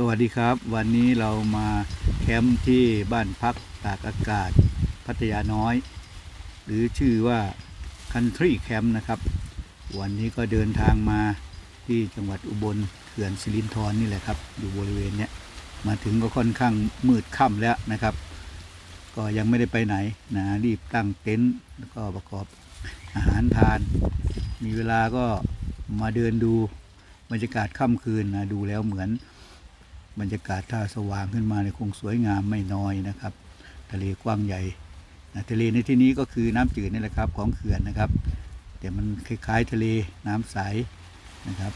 สวัสดีครับ วันนี้เรามาแคมป์ที่บ้านพักตากอากาศพัทยาน้อย หรือชื่อว่า Country Camp นะครับ วันนี้ก็เดินทางมาที่จังหวัดอุบลเขื่อนสิรินธรนี่แหละครับอยู่บริเวณเนี้ยมาถึงก็ค่อนข้างมืดค่ำแล้วนะครับ ก็ยังไม่ได้ไปไหนนะรีบตั้งเต็นท์แล้วก็ประกอบอาหารทาน มีเวลาก็มาเดินดูบรรยากาศค่ำคืนนะดูแล้วเหมือน บรรยากาศท่าสว่างขึ้นมาเนี่ยคงสวยงามไม่น้อยนะครับ ทะเลกว้างใหญ่นะทะเลในที่นี้ก็คือน้ำจืดนี่แหละครับของเขื่อนนะครับ แต่มันคล้ายๆทะเลน้ำใสนะครับ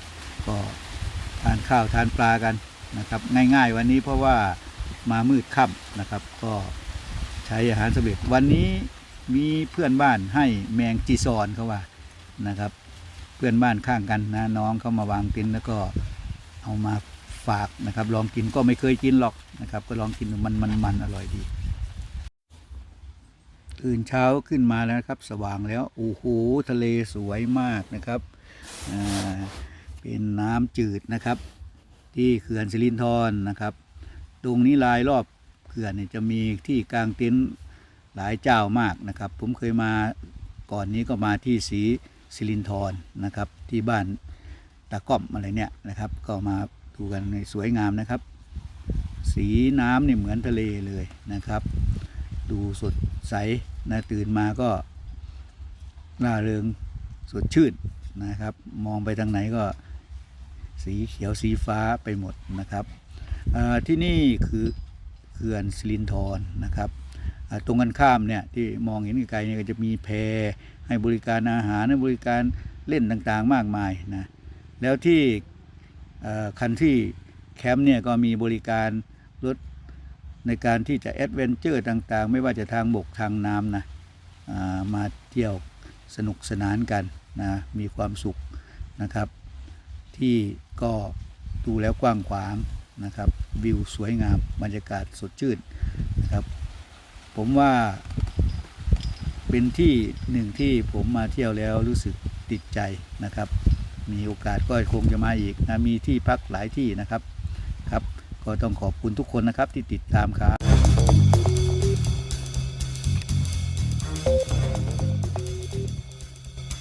ก็ทานข้าวทานปลากันนะครับ ง่ายๆวันนี้เพราะว่ามามืดค่ำนะครับ ก็ใช้อาหารสำเร็จวันนี้มีเพื่อนบ้านให้แมงจีซอนเขาว่านะครับ เพื่อนบ้านข้างกันนะน้องเขามาวางเต็นท์แล้วก็เอามา ฝากนะครับ ลองกินก็ไม่เคยกินหรอกนะครับ ก็ลองกินมันมันมันอร่อยดีตื่นเช้าขึ้นมาแล้วนะครับ สว่างแล้วโอ้โหทะเลสวยมากนะครับเป็นน้ำจืดนะครับ ที่เขื่อนสิรินธรนะครับ ตรงนี้รายรอบเขื่อนเนี่ยจะมีที่กลางเต็นท์หลายเจ้ามากนะครับ ผมเคยมาก่อนนี้ก็มาที่สีสิรินธรนะครับ ที่บ้านตะก้อมอะไรเนี่ยนะครับ ก็มา ดูกันในสวยงามนะครับ สีน้ำเนี่ยเหมือนทะเลเลยนะครับ ดูสดใสนะตื่นมาก็ร่าเริงสดชื่นนะครับ มองไปทางไหนก็สีเขียวสีฟ้าไปหมดนะครับที่นี่คือเขื่อนสิรินธรนะครับตรงกันข้ามเนี่ยที่มองเห็นไกลๆเนี่ยก็จะมีแพให้บริการอาหารให้บริการเล่นต่างๆมากมายนะแล้วที่ คันที่แคมป์เนี่ยก็มีบริการรถในการที่จะแอดเวนเจอร์ต่างๆ ไม่ว่าจะทางบกทางน้ำนะามาเที่ยวสนุกสนานกันนะมีความสุขนะครับ ที่ก็ดูแล้วกว้างขวางนะครับ วิวสวยงามบรรยากาศสดชื่นนะครับ ผมว่าเป็นที่หนึ่งที่ผมมาเที่ยวแล้วรู้สึกติดใจนะครับ มีโอกาสก็คงจะมาอีกนะมีที่พักหลายที่นะครับครับ ก็ต้องขอบคุณทุกคนนะครับที่ติดตามครับ